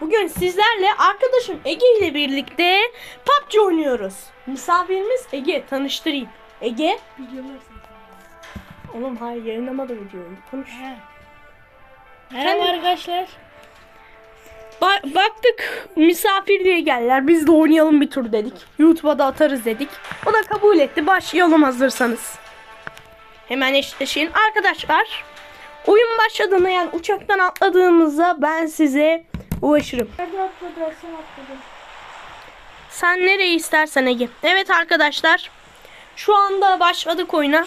Bugün sizlerle arkadaşım Ege ile birlikte PUBG oynuyoruz. Misafirimiz Ege. Tanıştırayım. Ege. Oğlum hayır yayınlama da videoyu. Konuş. Merhaba arkadaşlar. Ba- baktık misafir diye geldiler. Biz de oynayalım bir tur dedik. YouTube'a da atarız dedik. O da kabul etti. Başlayalım hazırsanız. Hemen eşleşin. Arkadaşlar oyun başladığında yani uçaktan atladığımızda ben size atladı? Sen nereye istersen Ege. Evet arkadaşlar. Şu anda başladık oyuna.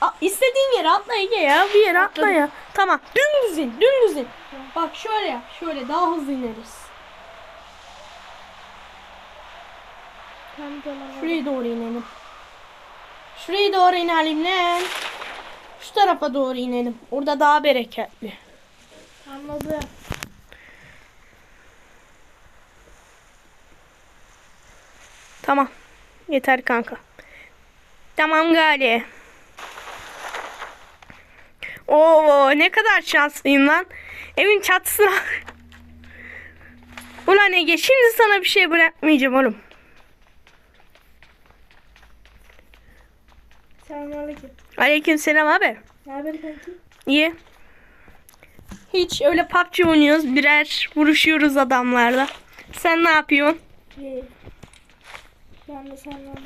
A, istediğin yere atla Ege ya. Bir yere atla ya. Tamam. Dümdüz in. Dümdüz in. Bak şöyle yap. Şöyle daha hızlı ineriz. Şuraya doğru inelim. Şuraya doğru inelim lan. Şu tarafa doğru inelim. Orada daha bereketli. Anladım. Tamam. Yeter kanka. Tamam Gali. Oo ne kadar şanslıyım lan. Evin çatısına. Ulan Ege şimdi sana bir şey bırakmayacağım oğlum. Selamünaleyküm. Aleyküm selam abi. Ne haber kanki? İyi. Hiç öyle PUBG oynuyoruz. Birer vuruşuyoruz adamlarla. Sen ne yapıyorsun? İyi. Ben de senden.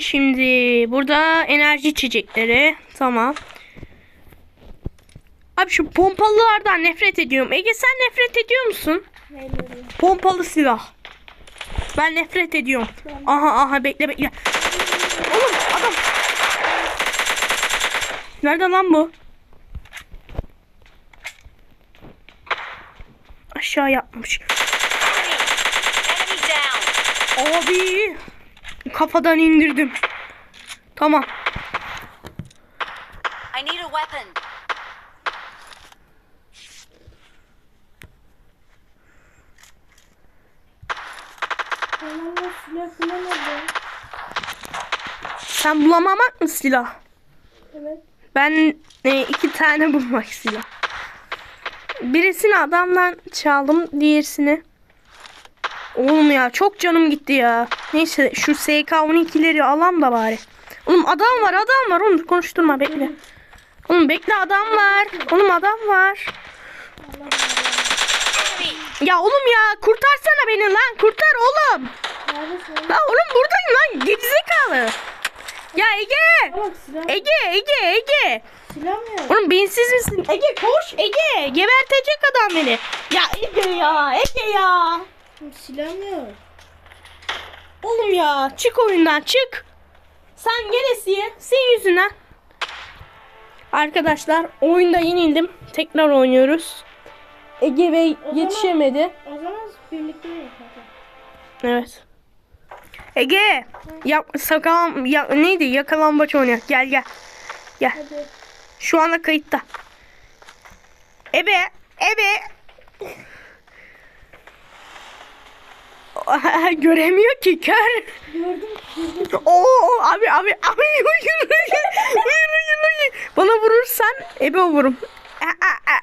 Şimdi burada enerji içecekleri. Tamam. Abi şu pompalılardan nefret ediyorum. Ege sen nefret ediyor musun? Neyleri? Pompalı silah. Ben nefret ediyorum. Aha aha bekle bekle. Oğlum adam. Nerede lan bu? Aşağı yapmış. Abi. Kafadan indirdim. Tamam. I need a weapon. Sen bulamamak mı silah? Evet. Ben e, iki tane bulmak silah. Birisini adamdan çaldım, diğerisini. Oğlum ya çok canım gitti ya. Neyse şu SK12'leri alam da bari. Oğlum adam var adam var oğlum konuşturma bekle. Oğlum bekle adam var. Oğlum adam var. Ya oğlum ya kurtarsana beni lan kurtar oğlum. Neredesin? La oğlum buradayım lan gerizekalı. Ya Ege. Ege Ege Ege. Oğlum beyinsiz misin? Ege koş Ege. Gebertecek adam beni. Ya Ege ya Ege ya. Yok? Oğlum ya çık oyundan çık. Sen gelesiye senin yüzünden. Arkadaşlar oyunda yenildim. Tekrar oynuyoruz. Ege Bey O zaman- yetişemedi. O zaman birlikte. Evet. Ege. Ya, sakal, ya, neydi? Yakalambaç oynayak. Gel gel. Gel. Hadi. Şu anda kayıtta. Ebe. Ebe. Göremiyor ki kör. Gördüm. Gördüm. Oo abi abi abi yürü yürü yürü. Bana vurursan ebe vururum.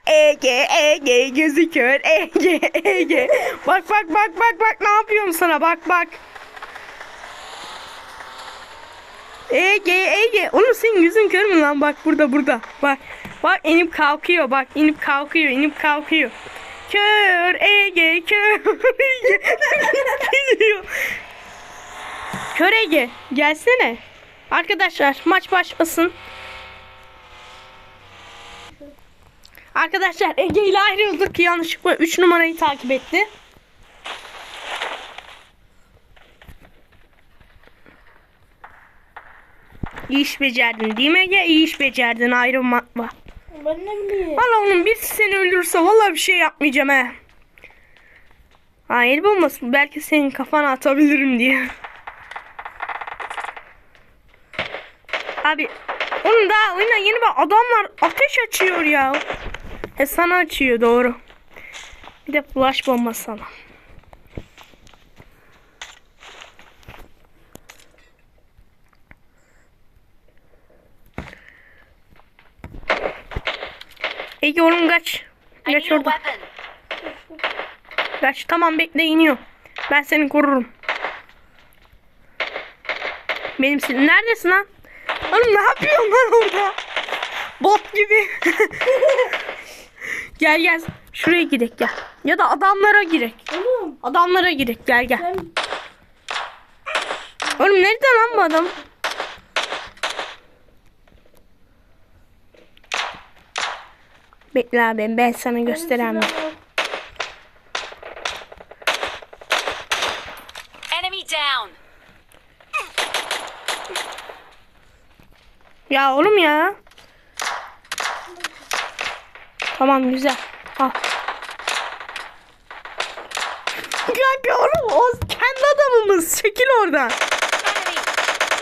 Ege Ege gözü kör Ege Ege. Bak bak bak bak bak ne yapıyorum sana bak bak. Ege Ege. Oğlum senin yüzün kör mü lan bak burada burada. Bak bak inip kalkıyor bak inip kalkıyor inip kalkıyor. Kör Ege kör. Kör Ege gelsene. Arkadaşlar maç başlasın. Arkadaşlar Ege ile ayrıldık. Yanlışlıkla 3 numarayı takip etti. İyi iş becerdin değil mi Ege? İyi iş becerdin ayrılmakla. Ben ne bileyim. Valla onun birisi seni öldürürse valla bir şey yapmayacağım he. Hayır olmasın. Belki senin kafana atabilirim diye. Abi onun daha oyuna yeni bak adamlar ateş açıyor ya. He sana açıyor doğru. Bir de flash bomba sana. Ege oğlum kaç. A orada. Geç tamam bekle iniyor. Ben seni korurum. Benim sil- Neredesin lan? Oğlum ne yapıyorsun lan orada? Bot gibi. gel gel. Şuraya girek gel. Ya da adamlara girek. Oğlum Adamlara girek gel gel. Oğlum nerede lan bu adam? Bekle abi ben sana göstereyim. Enemy down. Ya oğlum ya. Tamam güzel. Al. Ya oğlum o kendi adamımız. Çekil oradan.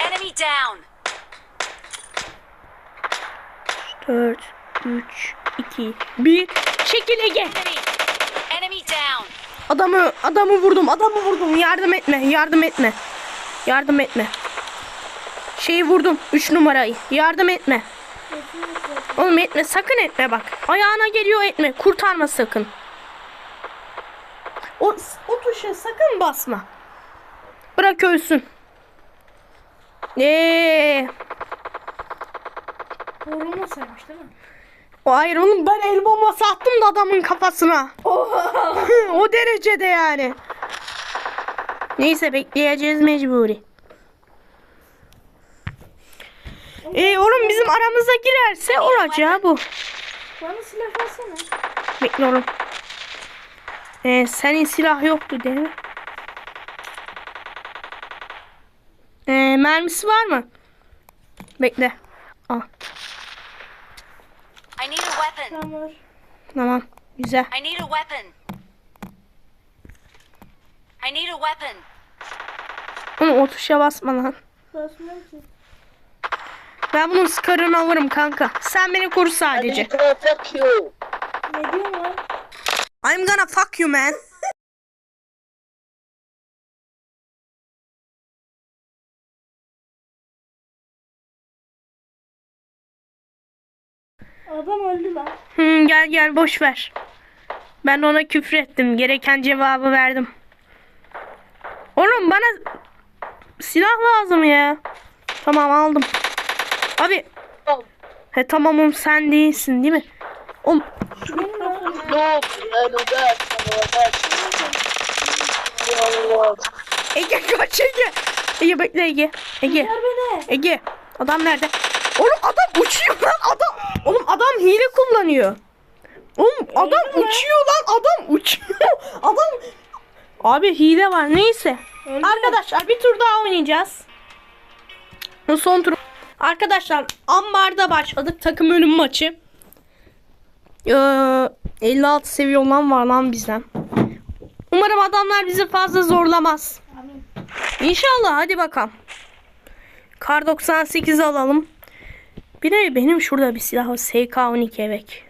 Enemy. Enemy down. 4, 3, 2, 1. Çekil Ege. Adamı adamı vurdum. Adamı vurdum. Yardım etme. Yardım etme. Yardım etme. Şeyi vurdum. 3 numarayı. Yardım etme. Oğlum etme. Sakın etme bak. Ayağına geliyor etme. Kurtarma sakın. O, o tuşa sakın basma. Bırak ölsün. Eee. Koruma saymış değil mi? Hayır oğlum ben el bombası attım da adamın kafasına. o derecede yani. Neyse bekleyeceğiz mecburi. Ee oğlum bizim aramıza girerse olacağı bu. Bana silah versene. Bekle oğlum. Ee, senin silah yoktu değil mi? Ee, mermisi var mı? Bekle. Al. I need a weapon. Tamam var. Tamam. Güzel. I need a weapon. I need a weapon. Oğlum o tuşa basma lan. Basmıyorum ki. Ben bunun skarını alırım kanka. Sen beni koru sadece. Ne diyorsun lan? I'm gonna fuck you man. Hmm, gel boş ver. Ben ona küfür ettim. Gereken cevabı verdim. Oğlum bana silah lazım ya. Tamam aldım. Abi. He tamamım sen değilsin değil mi? Oğlum. Ege kaç Ege. Ege bekle Ege. Ege. Ege. Adam nerede? Oğlum adam uçuyor lan adam. Oğlum adam hile kullanıyor. Oğlum adam uçuyor lan adam uçuyor. Adam Abi hile var neyse. Öldü. Arkadaşlar bir tur daha oynayacağız. Bu son tur. Arkadaşlar ambarda başladık takım ölüm maçı. Ee, 56 seviye olan var lan bizden. Umarım adamlar bizi fazla zorlamaz. Amin. İnşallah hadi bakalım. Kar 98 alalım. Bir de benim şurada bir silah var. SK12 evet.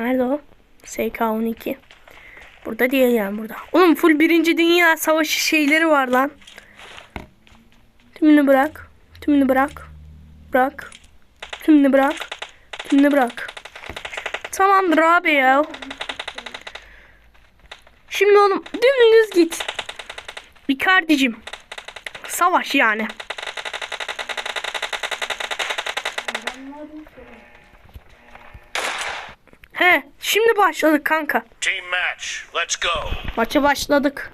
Nerede o? SK12. Burada değil yani burada. Oğlum full birinci dünya savaşı şeyleri var lan. Tümünü bırak. Tümünü bırak. Bırak. Tümünü bırak. Tümünü bırak. Tamamdır abi ya. Şimdi oğlum dümdüz git. Icardi'cim. Savaş yani. He, şimdi başladık kanka. Team match. Let's go. Maça başladık.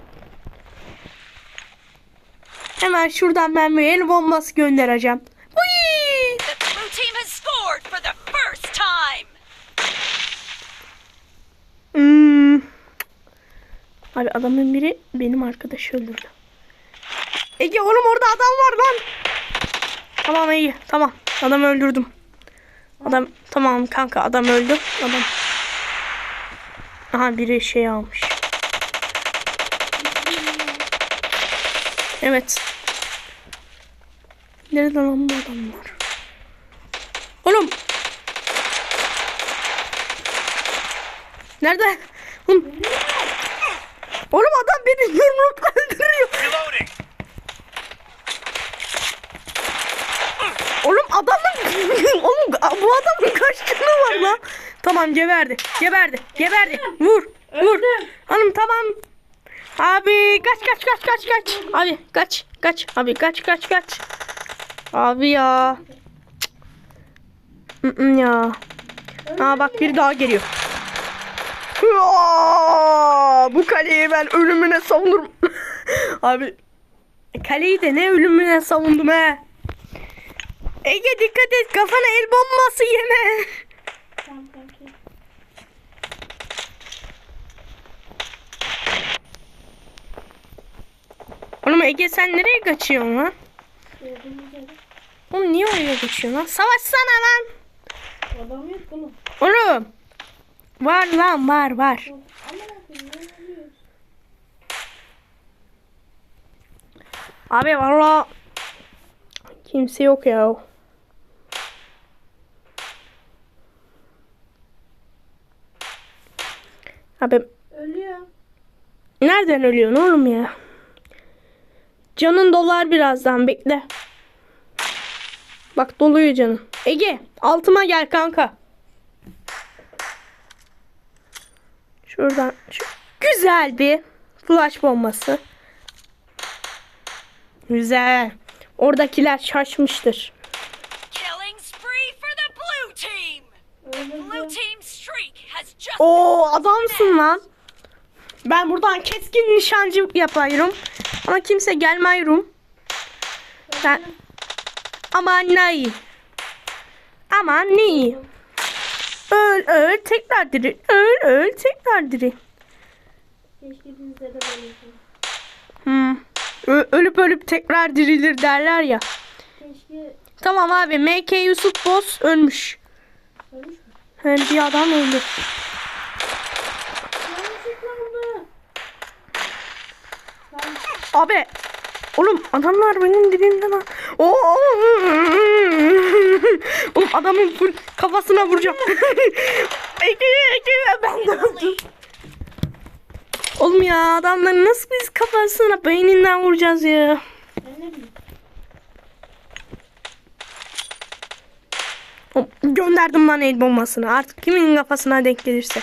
Hemen şuradan ben bir el bombası göndereceğim. Uy! The blue team has scored for the first time. Hmm. Abi adamın biri benim arkadaşı öldürdü. Ege oğlum orada adam var lan. Tamam iyi tamam. Adamı öldürdüm. Adam tamam kanka adam öldü. Adam. Aha biri şey almış. Evet. Nerede lan bu adamlar? Oğlum. Nerede? Oğlum. Oğlum adam beni yumruk öldürüyor. Oğlum adamın oğlum bu adamın kaç canı var lan? Tamam geberdi. Geberdi. Geberdi. Vur. Vur. Hanım tamam. Abi kaç kaç kaç kaç kaç. Abi kaç kaç. Abi kaç kaç kaç. Abi ya. Cık. Mm, ya. Aa bak bir daha geliyor. Aa, bu kaleyi ben ölümüne savunurum. Abi kaleyi de ne ölümüne savundum he. Ege dikkat et kafana el bombası yeme. Oğlum Ege sen nereye kaçıyorsun lan? Oğlum niye oraya kaçıyorsun lan? Savaşsana lan. Adam yok oğlum. Oğlum. Var lan var var. Abi valla kimse yok ya. Abi Ölüyor. nereden ölüyorsun oğlum ya? Canın dolar birazdan bekle. Bak doluyor canım. Ege altıma gel kanka. Şuradan şu güzel bir flash bombası. Güzel. Oradakiler şaşmıştır. Oo adamsın lan. Ben buradan keskin nişancı yapıyorum. Ama kimse gelmiyorum. Ben... Aman ne? Aman ne? Öl öl tekrar diri. Öl öl tekrar diri. Hmm. Ö- ölüp ölüp tekrar dirilir derler ya. Keşke Tamam abi MK Yusuf Boss ölmüş. ölmüş mü? Yani bir adam öldü. Yanlışlıkla oldu. Tamam. Abi oğlum adamlar benim dibimde lan. Oo! Oğlum adamın full kafasına vuracağım. Ege Ege ben de öldüm. Oğlum ya adamların nasıl biz kafasına beyninden vuracağız ya. Gönderdim lan el bombasını. Artık kimin kafasına denk gelirse.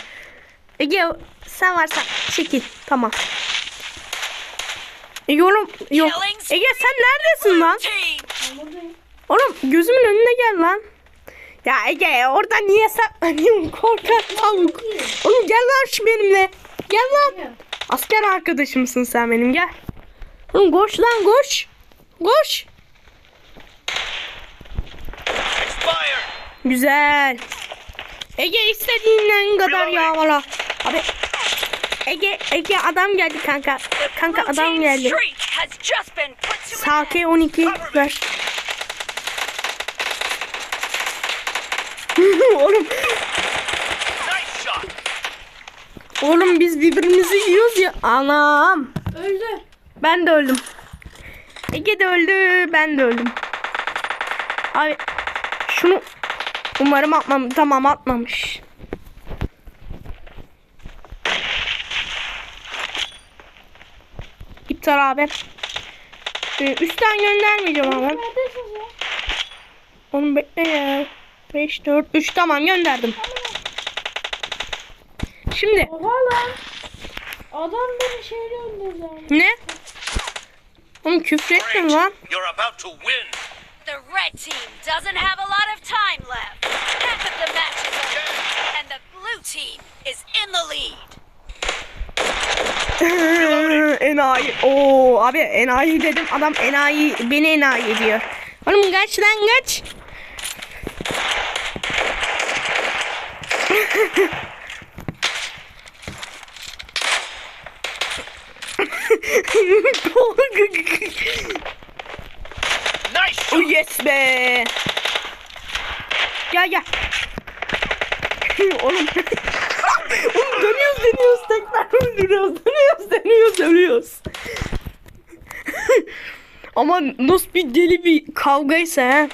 Ege sen varsan çekil. Tamam. Ege oğlum yok. Ege sen neredesin lan? Oğlum gözümün önüne gel lan. Ya Ege orada niye saklanıyorsun korkak tavuk. Oğlum gel lan şu benimle. Gel lan. Asker arkadaşımsın sen benim gel. Oğlum koş lan koş. Koş. Güzel. Ege istediğinden kadar yağmala. Abi Ege Ege adam geldi kanka. Kanka adam geldi. Sake 12 ver. Oğlum. Oğlum biz birbirimizi yiyoruz ya. Anam. Öldü. Ben de öldüm. Ege de öldü. Ben de öldüm. Abi şunu umarım atmam. Tamam atmamış. İptal abi. Ee, üstten göndermeyeceğim ya? Onu bekle ya. 5, 4, 3 tamam gönderdim. Şimdi Oha lan. Adam beni şeyle öldürdü. ne? Oğlum küfretme lan. You're about to win. The red team doesn't have a lot of time left. Half of the match is over, and the blue team is in the lead. Enayi. Oo abi enayi dedim. Adam enayi beni enayi diyor. Oğlum kaç lan kaç. Nice oh yes be. Gel gel. Oğlum. Oğlum dönüyoruz dönüyoruz tekrar öldürüyoruz. Dönüyoruz dönüyoruz ölüyoruz. Ama nasıl bir deli bir kavgaysa ha.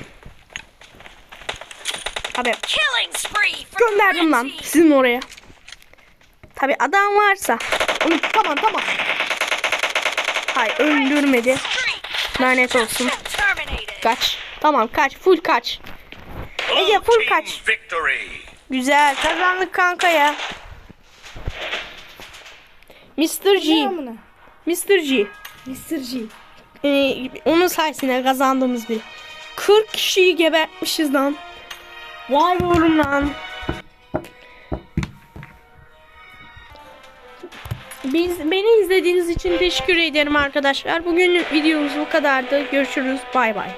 Abi gönderdim lan sizin oraya. Tabi adam varsa. Oğlum tamam tamam. Hay öldürmedi. Lanet olsun. Kaç. Tamam kaç. Full kaç. Ege full kaç. Güzel kazandık kanka ya. Mr. G. Mr. G. Mr. G. Ee, onun sayesinde kazandığımız bir. 40 kişiyi gebertmişiz lan. Vay be oğlum lan. Biz, beni izlediğiniz için teşekkür ederim arkadaşlar. Bugün videomuz bu kadardı. Görüşürüz. Bay bay.